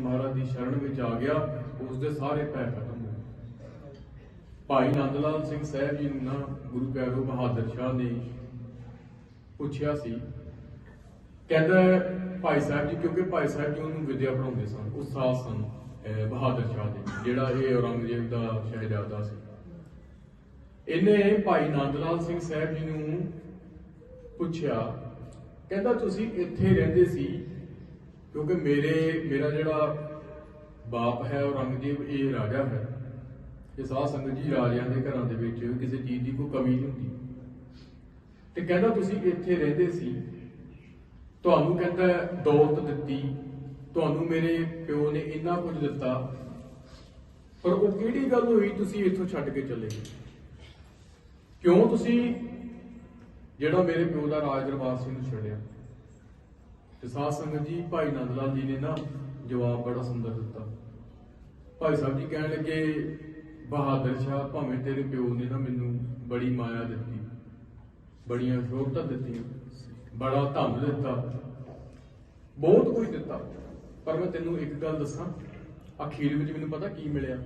ਮਹਾਰਾਜ ਦੀ ਸ਼ਰਨ ਵਿੱਚ ਆ ਗਿਆ ਉਸ ਦੇ ਸਾਰੇ ਭੈ ਖਤਮ ਹੋ ਗਏ। ਭਾਈ ਨੰਦ ਲਾਲ ਸਿੰਘ ਸਾਹਿਬ ਜੀ ਨੂੰ ਨਾ ਗੁਰੂ ਪਿਆਰੋ ਬਹਾਦਰ ਸ਼ਾਹ ਨੇ ਪੁੱਛਿਆ ਸੀ। ਕਹਿੰਦਾ ਭਾਈ ਸਾਹਿਬ ਜੀ, ਕਿਉਂਕਿ ਭਾਈ ਸਾਹਿਬ ਜੀ ਉਹਨੂੰ ਵਿਦਿਆ ਪੜਾਉਂਦੇ ਸਨ ਉਸਤਾਦ ਸਨ ਬਹਾਦਰ ਸ਼ਾਹ ਦੇ ਜਿਹੜਾ ਇਹ ਔਰੰਗਜ਼ੇਬ ਦਾ ਸ਼ਹਿਜ਼ਾਦਾ ਸੀ। ਇਹਨੇ ਭਾਈ ਨੰਦ ਲਾਲ ਸਿੰਘ ਸਾਹਿਬ ਜੀ ਨੂੰ ਪੁੱਛਿਆ, ਕਹਿੰਦਾ, ਤੁਸੀਂ ਇੱਥੇ ਰਹਿੰਦੇ ਸੀ ਕਿਉਂਕਿ ਮੇਰੇ, ਮੇਰਾ ਜਿਹੜਾ ਬਾਪ ਹੈ ਔਰੰਗਜ਼ੇਬ ਇਹ ਰਾਜਾ ਹੈ। ਇਹ ਸਾਧ ਸੰਗਤ ਜੀ ਰਾਜਿਆਂ ਦੇ ਘਰਾਂ ਦੇ ਵਿੱਚ ਕਿਸੇ ਚੀਜ਼ ਦੀ ਕੋਈ ਕਮੀ ਨਹੀਂ ਹੁੰਦੀ। ਤੇ ਕਹਿੰਦਾ ਤੁਸੀਂ ਇੱਥੇ ਰਹਿੰਦੇ ਸੀ। ਤੁਹਾਨੂੰ ਕਹਿੰਦਾ ਦੌਲਤ ਦਿੱਤੀ। ਤੁਹਾਨੂੰ ਮੇਰੇ ਪਿਓ ਨੇ ਇੰਨਾ ਕੁਝ ਦਿੱਤਾ। ਪਰ ਉਹ ਕਿਹੜੀ ਗੱਲ ਹੋਈ ਤੁਸੀਂ ਇੱਥੋਂ ਛੱਡ ਕੇ ਚਲੇ ਗਏ? ਕਿਉਂ ਤੁਸੀਂ ਜਿਹੜਾ ਮੇਰੇ ਪਿਓ ਦਾ ਰਾਜ ਦਰਬਾਰ ਸੀ ਨੂੰ ਛੱਡਿਆ? ਤੇ ਸਾਧ ਸੰਗਤ ਜੀ, ਭਾਈ ਨੰਦ ਲਾਲ ਜੀ ਨੇ ਨਾ ਜਵਾਬ ਬੜਾ ਸੁੰਦਰ ਦਿੱਤਾ। ਭਾਈ ਸਾਹਿਬ ਜੀ ਕਹਿਣ ਲੱਗੇ, ਬਹਾਦਰ ਸ਼ਾਹ, ਭਾਵੇਂ ਤੇਰੇ ਪਿਓ ਨੇ ਨਾ ਮੈਨੂੰ ਬੜੀ ਮਾਇਆ ਦਿੱਤੀ, ਬੜੀਆਂ ਸ਼ੋਭਤਾਂ ਦਿੱਤੀਆਂ, ਬੜਾ ਧੰਨ ਦਿੱਤਾ, ਬਹੁਤ ਕੁਝ ਦਿੱਤਾ। ਪਰ ਮੈਂ ਤੈਨੂੰ ਇੱਕ ਗੱਲ ਦੱਸਾਂ, ਅਖੀਰ ਵਿੱਚ ਮੈਨੂੰ ਪਤਾ ਕੀ ਮਿਲਿਆ?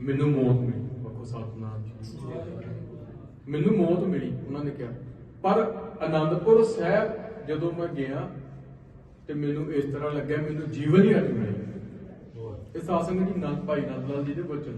ਮੈਨੂੰ ਮੌਤ ਮਿਲੀ। ਬਖੋ ਸਤਨਾਮ ਜੀ। ਮੈਨੂੰ ਮੌਤ ਮਿਲੀ, ਉਹਨਾਂ ਨੇ ਕਿਹਾ। ਪਰ ਆਨੰਦਪੁਰ ਸਾਹਿਬ ਜਦੋਂ ਮੈਂ ਗਿਆ ਤੇ ਮੈਨੂੰ ਇਸ ਤਰ੍ਹਾਂ ਲੱਗਿਆ, ਮੈਨੂੰ ਜੀਵਨ ਹੀ ਅੱਜ ਮਿਲਿਆ। ਇਹ ਸਾਸੰਗ ਜੀ ਨੰਦ, ਭਾਈ ਨੰਦ ਲਾਲ ਜੀ ਦੇ ਬਚਨ।